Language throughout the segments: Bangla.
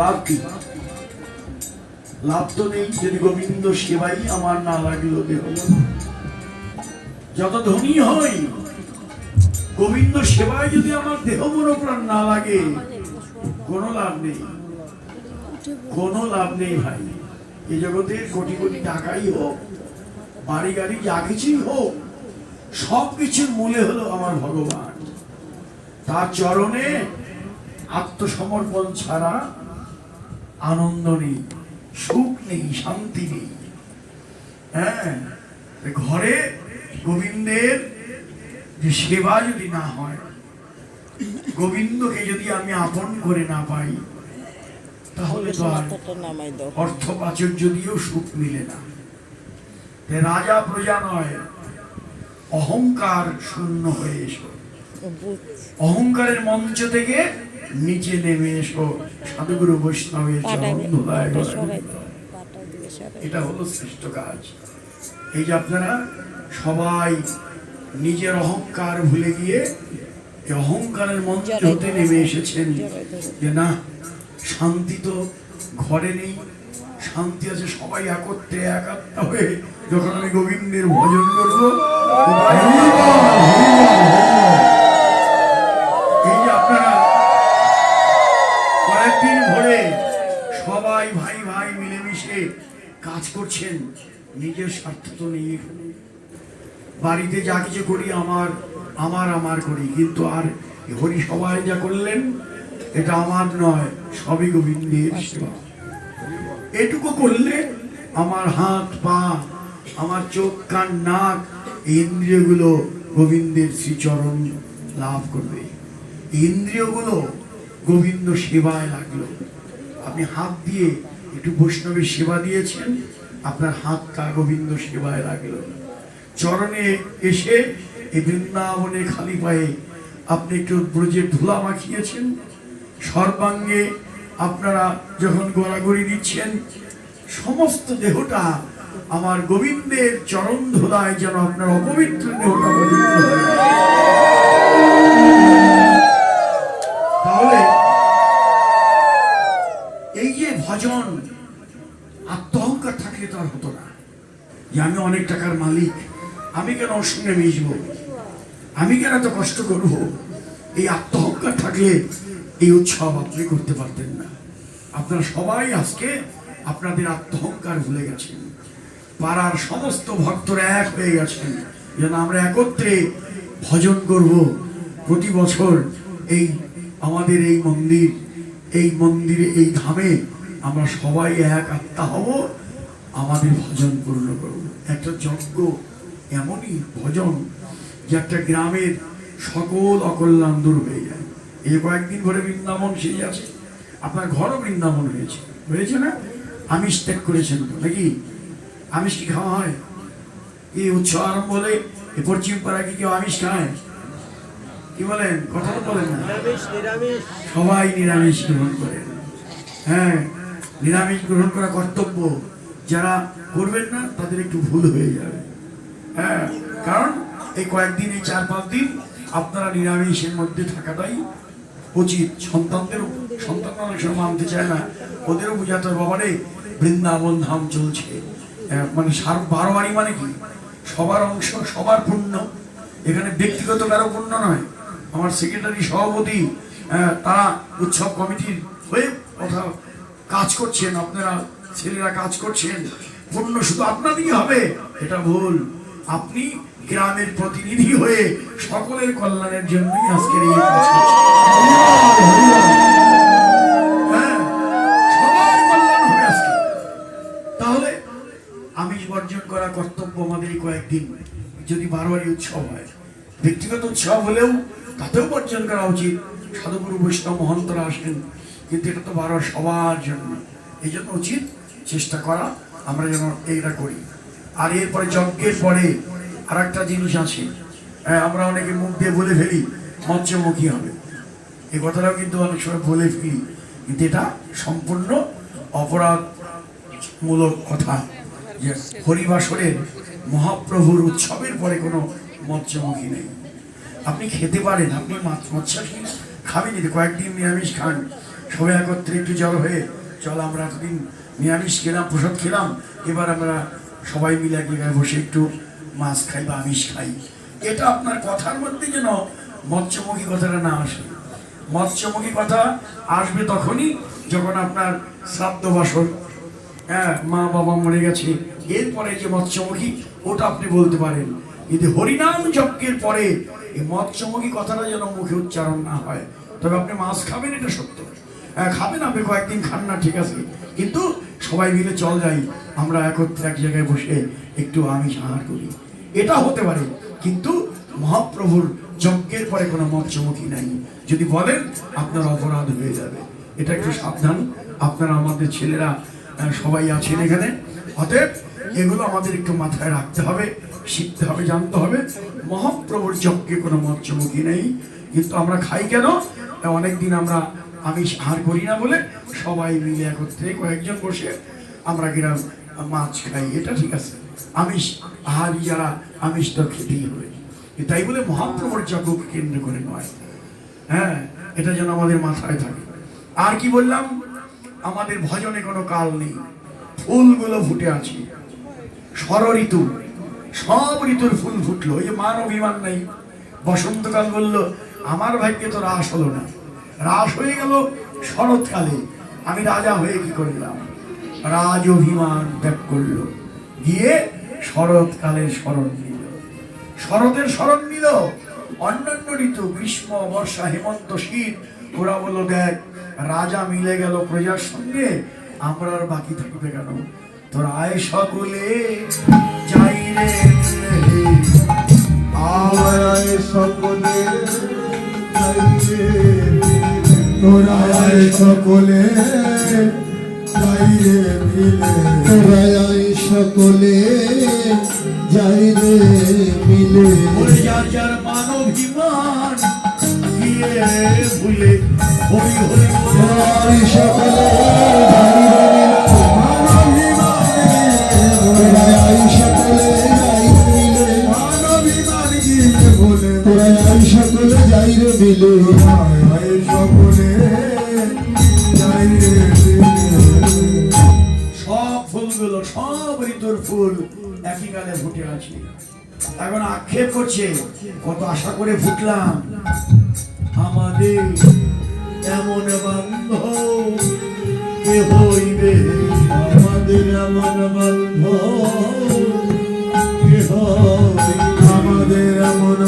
লাভ কি? লাভ তো নেই, যদি গোবিন্দ সেবাই আমার না লাগল দেহ। যত ধনী হই, গোবিন্দ সেবায় যদি আমার দেহ মনোপ্রাণ না লাগে, কোনো লাভ নেই। কোনো লাভ নেই ভাই। এই জগতে কোটি কোটি টাকাই হোক, বাড়ি গাড়ি যা কিছুই হোক, সব কিছুর মূলে হলো আমার ভগবান। তার চরণে আত্মসমর্পণ ছাড়া আনন্দ নেই সুখ নেই শান্তি নেই। হ্যাঁ ঘরে গোবিন্দের যে সেবা যদি না হয় গোবিন্দকে যদি আমি আপন করে না পাই তাহলে তো আর অর্থ প্রাচুর্য দিয়েও সুখ মিলে না। রাজা প্রজা নয় অহংকার শূন্য হয়ে এসো। অহংকারের মঞ্চ থেকে নিচে নেমে এসো সাধুগুরু বৈষ্ণবের এটা হলো শ্রেষ্ঠ কাজ। এই যে আপনারা সবাই নিজের অহংকার ভুলে গিয়ে অহংকারের মঞ্চ হতে নেমে এসেছেন যে না শান্তি তো ঘরে নেই শান্তি আছে সবাই একত্রে একাত্মা হয়ে যখন আমি গোবিন্দের ভজন করব করছেন, নিজের স্বার্থ তো নেই এখানে। বাড়িতে যা কিছু করি, আমার আমার আমার করি। কিন্তু আর হরি সবাই যা করলেন, এটা আমার নয়, সবই গোবিন্দের সেবা। এটুকু করলে আমার হাত, পা, আমার চোখ, কান, নাক, ইন্দ্রিয়গুলো গোবিন্দের শ্রীচরণ লাভ করবে। ইন্দ্রিয়গুলো গোবিন্দ সেবায় লাগল। আপনি হাত দিয়ে একটু বৈষ্ণবের সেবা দিয়েছেন আপনার হাতটা গোবিন্দ সেবায় লাগল। চরণে এসে এই বৃন্দাবনে খালি পায়ে আপনি একটু ব্রজের ধুলা মাখিয়েছেন। সর্বাঙ্গে আপনারা যখন গড়াগড়ি দিচ্ছেন, সমস্ত দেহটা আমার গোবিন্দের চরণ ধুলায় যেন আপনার অপবিত্র দেহটা পবিত্র তাহলে এই যে ভজন আত্মহংকার থাকলে তো আর হতো না যে আমি অনেক টাকার মালিক। আমি কেন ওর সঙ্গে মিশবো? আমি কেন এত কষ্ট করব? এই আত্মহংকার থাকলে এই উৎসব আপনি করতে পারতেন না। আপনারা সবাই আজকে আপনাদের আত্মহংকার ভুলে গেছেন। পাড়ার সমস্ত ভক্তরা এক হয়ে গেছেন। যেন আমরা একত্রে ভজন করব। প্রতি বছর এই আমাদের এই মন্দির, এই মন্দিরে, এই ধামে আমরা সবাই এক আত্মা হব। আমাদের ভজন পূর্ণ করব একটা যজ্ঞ এমনই ভজন যে একটা গ্রামের সকল অকল্যাণ দূর হয়ে যায়। এই কয়েকদিন ধরে বৃন্দাবন সেই আছে। আপনার ঘরও বৃন্দাবন হয়েছে হয়েছে না? আমিষ ত্যাগ করেছেন তো নাকি? আমিষ কি খাওয়া হয়? এই উৎসব আরম্ভ হলে পশ্চিম পাড়া কি কেউ আমিষ খায়? কি বলেন? কথা বলেন না। সবাই নিরামিষ গ্রহণ করেন হ্যাঁ নিরামিষ গ্রহণ করা কর্তব্য। যারা করবেন না তাদের একটু ভুল হয়ে যাবে। হ্যাঁ কারণ এই কয়েকদিন এই চার পাঁচ দিন আপনারা নিরামিষের মধ্যে থাকাটাই উচিত। সন্তানদেরও সন্তানরা অনেক সময় মানতে চায় না। ওদেরও বোঝাতে বাবারে বৃন্দাবন ধাম চলছে। আহ, মানে সার বারো বাড়ি মানে কি? সবার অংশ সবার পুণ্য। এখানে ব্যক্তিগত কারও পুণ্য নয়। আমার সেক্রেটারি সভাপতি আহ, তারা উৎসব কমিটির হয়ে কথা কাজ করছেন। আপনারা ছেলেরা কাজ করছেন, পুণ্য শুধু আপনাদেরই হবে, এটা ভুল। আপনি গ্রামের প্রতিনিধি হয়ে সকলের কল্যাণের জন্যই আজকের এই কাজ হ্যাঁ। তাহলে আমিষ বর্জন করা কর্তব্য আমাদের কয়েকদিন। যদি বারবারই উৎসব হয়, ব্যক্তিগত উৎসব হলেও তাতেও বর্জন করা উচিত। সাধুগুরু বৈষ্ণব মহন্তরা আসেন, কিন্তু এটা তো বারবার সবার জন্য। এই জন্য উচিত চেষ্টা করা আমরা যেন এইটা করি। আর এরপরে যজ্ঞের পরে আর একটা জিনিস আছে। হ্যাঁ, আমরা অনেকে মুখ দিয়ে বলে ফেলি মঞ্চমুখী হবে। এ কথাটাও কিন্তু অনেক সময় বলে ফেলি। কিন্তু এটা সম্পূর্ণ অপরাধমূলক কথা। যে হরিবাসরের মহাপ্রভুর উৎসবের পরে কোনো মঞ্চমুখী নেই। আপনি খেতে পারেন আপনি মৎস্যাসী খাবেন কয়েকদিন নিরামিষ খান। সবাই একত্রে একটু জল হয়ে চল আমরা এতদিন নিরামিষ খেলাম, প্রসাদ খেলাম। এবার আমরা সবাই মিলে এক জায়গায় বসে একটু মাছ খাই বা আমিষ খাই। এটা আপনার কথার মধ্যে যেন মৎস্যমুখী কথাটা না আসে। মৎস্যমুখী কথা আসবে তখনই যখন আপনার শ্রাদ্ধ বাসন হ্যাঁ মা বাবা মরে গেছে। এরপরে যে মৎস্যমুখী, ওটা আপনি বলতে পারেন। কিন্তু হরিনাম যজ্ঞের পরে এই মৎস্যমুখী কথাটা যেন মুখে উচ্চারণ না হয়, তবে আপনি মাছ খাবেন, এটা সত্য। হ্যাঁ খাবেন আপনি, কয়েকদিন খান না, ঠিক আছে। কিন্তু সবাই মিলে চল যাই, আমরা একত্রে এক জায়গায় বসে একটু আমি আহার করি। এটা হতে পারে, কিন্তু মহাপ্রভুর যজ্ঞের পরে কোনো মৎস্যমুখী নাই। যদি বলেন, আপনার অপরাধ হয়ে যাবে। এটা একটু সাবধান, আপনারা আমাদের ছেলেরা সবাই আছেন এখানে। অতএব, এগুলো আমাদের একটু মাথায় রাখতে হবে, শিখতে হবে, জানতে হবে। মহাপ্রভুর যজ্ঞে কোনো মৎস্যমুখী নেই। কিন্তু আমরা খাই কেন? অনেকদিন আমরা আমিষ আহার করি না বলে সবাই মিলে একত্রে কয়েকজন বসে আমরা গ্রাম মাছ খাই। এটা ঠিক আছে। আমিষ, আহারি যারা আমিষ তো খেতেই হবে। তাই বলে মহাপ্রভুর যজ্ঞকে কেন্দ্র করে নয়। হ্যাঁ এটা যেন আমাদের মাথায় থাকে। আর কি বললাম? আমাদের ভজনে কোনো কাল নেই। ফুলগুলো ফুটে আছে। ষড় ঋতু সব ঋতুর ফুল ফুটলো। এই মান অভিমান নেই। বসন্তকাল বলল, আমার ভাগ্যে তো রাস হলো না। রাস হয়ে গেল শরৎকালে। আমি রাজা হয়ে কি করলাম? রাজ অভিমান ত্যাগ করল। গিয়ে শরৎকালের স্মরণ নিল। শরতের স্মরণ নিল। অন্যান্য ঋতু, গ্রীষ্ম, বর্ষা, হেমন্ত, শীত, ওরা বলল, দেখ, রাজা মিলে গেল প্রজার সঙ্গে। আমরা আর বাকি থাকবে কেন? তোর আয় সকলে, যাই রে সকলে যাইরে তোরায় সকলে যাইরে মিলে। তোরায় সকলে যাইরে মিলে। যার যার মানবিমান গিয়ে ভুলে হরি হরি। তোরায় সকলে তোরায় সকলে বলে তোরায় সকলে যাইরে মিলে। সকলে যাইরে মিলে। সব ফুলগুলো, সব ঋতুর ফুল একই কালে ফুটে আছে। এখন আক্ষেপ করছে, কত আশা করে ফুটলাম। আমাদের এমন বান্ধব কে হইবে? আমাদের এমন বন্ধ কে হইবে? আমাদের এমন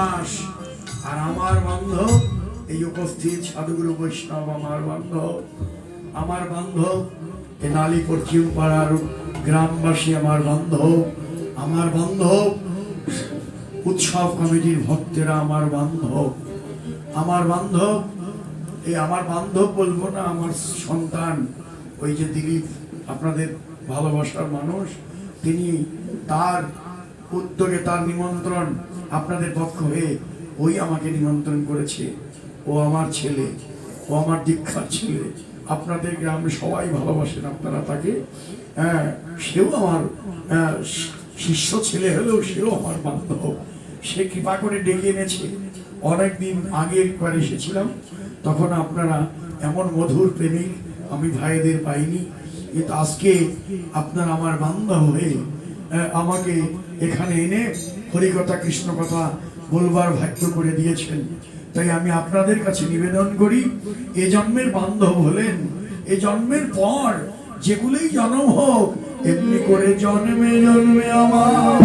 বাতাস আর আমার বান্ধব এই উপস্থিত সাধুগুরু বৈষ্ণব, আমার বান্ধব আমার বান্ধব এ নালী পশ্চিম পাড়ার গ্রামবাসী, আমার বান্ধব আমার বান্ধব উৎসব কমিটির ভক্তেরা, আমার বান্ধব আমার বান্ধব এই আমার বান্ধব বলব না, আমার সন্তান, ওই যে দিলীপ, আপনাদের ভালোবাসার মানুষ, তিনি তার উদ্যোগে তার নিমন্ত্রণ আপনাদের পক্ষ হয়ে ওই আমাকে নিমন্ত্রণ করেছে। ও আমার ছেলে ও আমার দীক্ষার ছেলে। আপনাদের গ্রামে সবাই ভালোবাসেন আপনারা তাকে। হ্যাঁ সেও আমার হ্যাঁ, শিষ্য ছেলে হলেও সেও আমার বান্ধব। সে কৃপা করে ডেকে এনেছে। অনেকদিন আগে একবার এসেছিলাম। তখন আপনারা এমন মধুর প্রেমিক আমি ভাইদের পাইনি। কিন্তু আজকে আপনার আমার বান্ধব হয়ে আহ, আমাকে এখানে এনে হরিকথা কৃষ্ণ কথা বলবার ভাগ্য করে দিয়েছেন। তাই আমি আপনাদের কাছে নিবেদন করি, এ জন্মের বান্ধব হলেন, এ জন্মের পর যেগুলি জন্ম হোক, এমনি করে জন্মে জন্মে আমার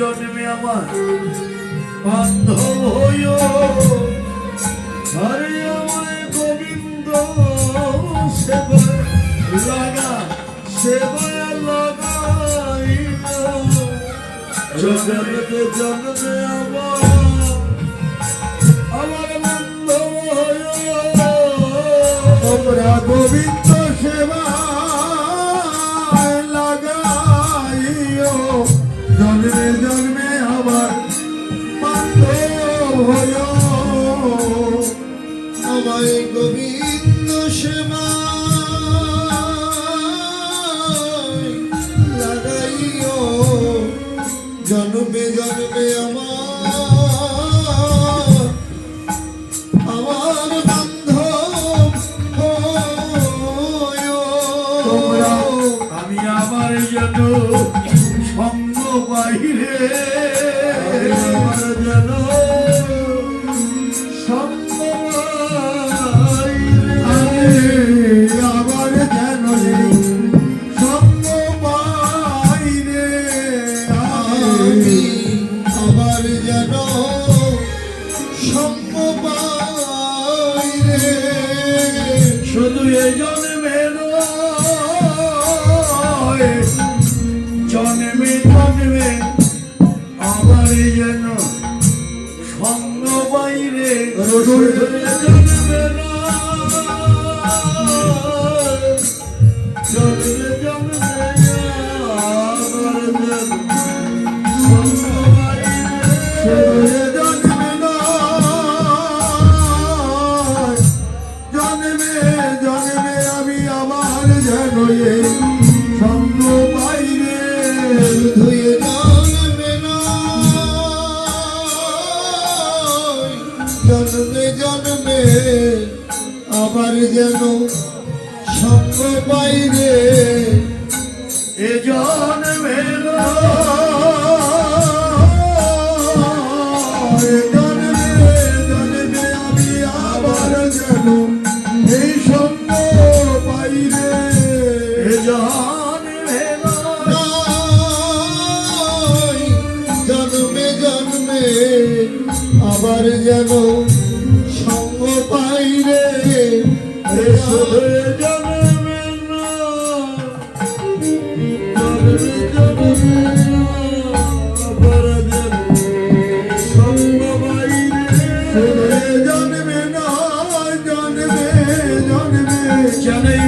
জন্মে আমার বান্ধব হইও। হরে আমার গোবিন্দ সেবা লাগা সেবা লাগাইল জগতে জন্মে আমার আমার বান্ধব হইও। তোমরা গোবিন্দ আমি আমার যেন সঙ্গ বাহিরে আমার যেন রোডুল Esse